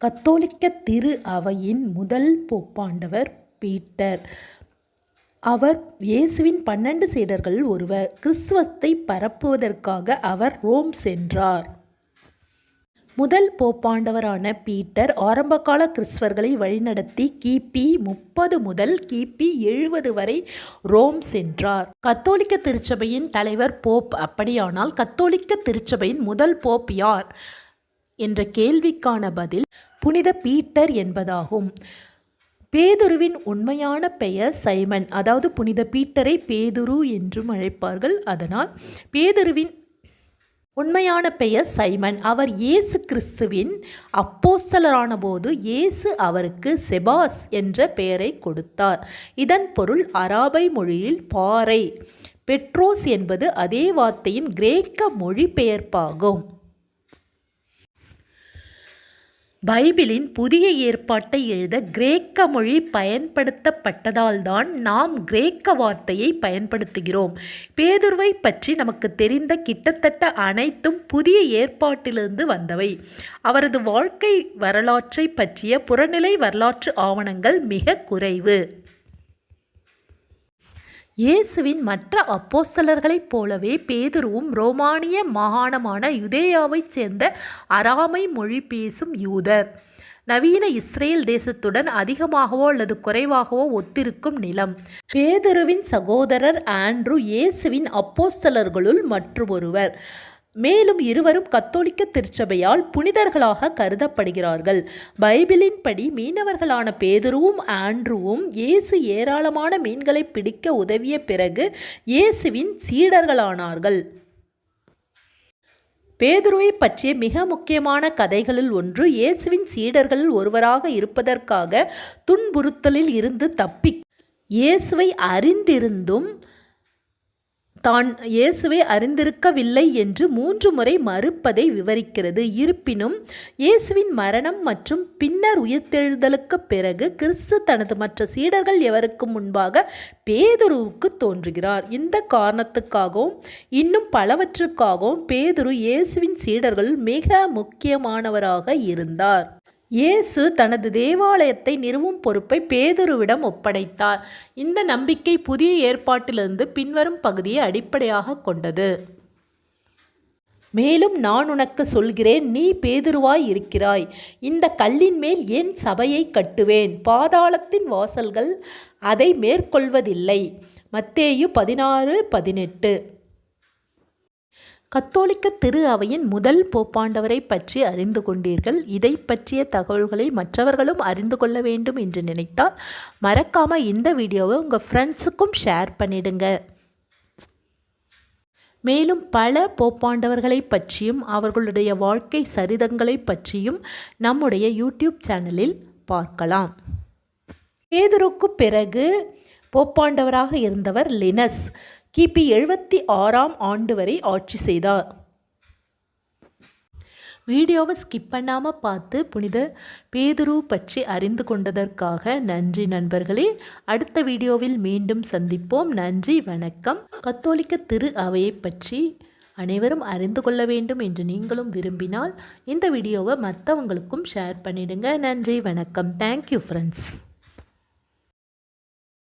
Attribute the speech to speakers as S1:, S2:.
S1: கத்தோலிக்க திரு அவையின் முதல் போப்பாண்டவர் பீட்டர். அவர் இயேசுவின் பன்னெண்டு சீடர்களில் ஒருவர் கிறிஸ்துவத்தை பரப்புவதற்காக அவர் ரோம் சென்றார். முதல் போப்பாண்டவரான பீட்டர் ஆரம்பகால கிறிஸ்தவர்களை வழிநடத்தி கிபி முப்பது முதல் கிபி எழுபது வரை ரோம் சென்றார். கத்தோலிக்க திருச்சபையின் தலைவர் போப் அப்படியானால் கத்தோலிக்க திருச்சபையின் முதல் போப் யார்? என்ற கேள்விக்கான பதில் புனித பீட்டர் என்பதாகும். பேதுருவின் உண்மையான பெயர் சைமன். அதாவது புனித பீட்டரை பேதுரு என்றும் அழைப்பார்கள். அதனால் பேதுருவின் உண்மையான பெயர் சைமன். அவர் இயேசு கிறிஸ்துவின் அப்போஸ்தலரான போது இயேசு அவருக்கு செபாஸ் என்ற பெயரை கொடுத்தார். இதன் பொருள் அராபை மொழியில் பாறை. பெட்ரோஸ் என்பது அதே வார்த்தையின் கிரேக்க மொழிபெயர்ப்பாகும். பைபிளின் புதிய ஏற்பாட்டை எழுத கிரேக்க மொழி பயன்படுத்தப்பட்டதால்தான் நாம் கிரேக்க வார்த்தையை பயன்படுத்துகிறோம். பேதுருவை பற்றி நமக்கு தெரிந்த கிட்டத்தட்ட அனைத்தும் புதிய ஏற்பாட்டிலிருந்து வந்தவை. அவரது வாழ்க்கை வரலாற்றை பற்றிய புறநிலை வரலாற்று ஆவணங்கள் மிக குறைவு. இயேசுவின் மற்ற அப்போஸ்தலர்களைப் போலவே பேதுருவும் ரோமானிய மாகாணமான யுதேயாவைச் சேர்ந்த அராமை மொழி பேசும் யூதர். நவீன இஸ்ரேல் தேசத்துடன் அதிகமாகவோ அல்லது குறைவாகவோ ஒத்திருக்கும் நிலம். பேதுருவின் சகோதரர் ஆண்ட்ரூ இயேசுவின் அப்போஸ்தலர்களுள் மற்றொருவர் மேலும் இருவரும் கத்தோலிக்க திருச்சபையால் புனிதர்களாக கருதப்படுகிறார்கள். பைபிளின் படி மீனவர்களான பேதுருவும் ஆண்ட்ருவும் இயேசு ஏராளமான மீன்களை பிடிக்க உதவிய பிறகு இயேசுவின் சீடர்களானார்கள். பேதுருவை பற்றிய மிக முக்கியமான கதைகளில் ஒன்று இயேசுவின் சீடர்களில் ஒருவராக இருப்பதற்காக துன்புறுத்தலில் இருந்து தப்பி இயேசுவை அறிந்திருந்தும் தான் இயேசுவை அறிந்திருக்கவில்லை என்று மூன்று முறை மறுப்பதை விவரிக்கிறது. இருப்பினும் இயேசுவின் மரணம் மற்றும் பின்னர் உயிர்த்தெழுதலுக்கு பிறகு கிறிஸ்து தனது மற்ற சீடர்கள் எவருக்கு முன்பாக பேதுருவுக்கு தோன்றுகிறார். இந்த காரணத்துக்காகவும் இன்னும் பலவற்றுக்காகவும் பேதுரு இயேசுவின் சீடர்கள் மிக முக்கியமானவராக இருந்தார். இயேசு தனது தேவாலயத்தை நிறுவும் பொறுப்பை பேதுருவிடம் ஒப்படைத்தார். இந்த நம்பிக்கை புதிய ஏற்பாட்டிலிருந்து பின்வரும் பகுதியை அடிப்படையாக கொண்டது. மேலும் நான் உனக்கு சொல்கிறேன் நீ பேதுருவாய் இருக்கிறாய். இந்த கல்லின் மேல் என் சபையை கட்டுவேன். பாதாளத்தின் வாசல்கள் அதை மேற்கொள்வதில்லை. மத்தேயு பதினாறு பதினெட்டு. கத்தோலிக்க திரு அவையின் முதல் போப்பாண்டவரை பற்றி அறிந்து கொண்டீர்கள். இதை பற்றிய தகவல்களை மற்றவர்களும் அறிந்து கொள்ள வேண்டும் என்று நினைத்தால் மறக்காமல் இந்த வீடியோவை உங்கள் ஃப்ரெண்ட்ஸுக்கும் ஷேர் பண்ணிடுங்க. மேலும் பல போப்பாண்டவர்களை பற்றியும் அவர்களுடைய வாழ்க்கை சரிதங்களை பற்றியும் நம்முடைய யூடியூப் சேனலில் பார்க்கலாம். பேதுருக்கு பிறகு போப்பாண்டவராக இருந்தவர் லினஸ். கிபி எழுபத்தி ஆறாம் ஆண்டு வரை ஆட்சி செய்தார். வீடியோவை ஸ்கிப் பண்ணாமல் பார்த்து புனித பேதுரு பற்றி அறிந்து கொண்டதற்காக நன்றி நண்பர்களே. அடுத்த வீடியோவில் மீண்டும் சந்திப்போம். நன்றி வணக்கம். கத்தோலிக்க திரு அவையை பற்றி அனைவரும் அறிந்து கொள்ள வேண்டும் என்று நீங்களும் விரும்பினால் இந்த வீடியோவை மற்றவங்களுக்கும் ஷேர் பண்ணிடுங்க. நன்றி வணக்கம். Thank you friends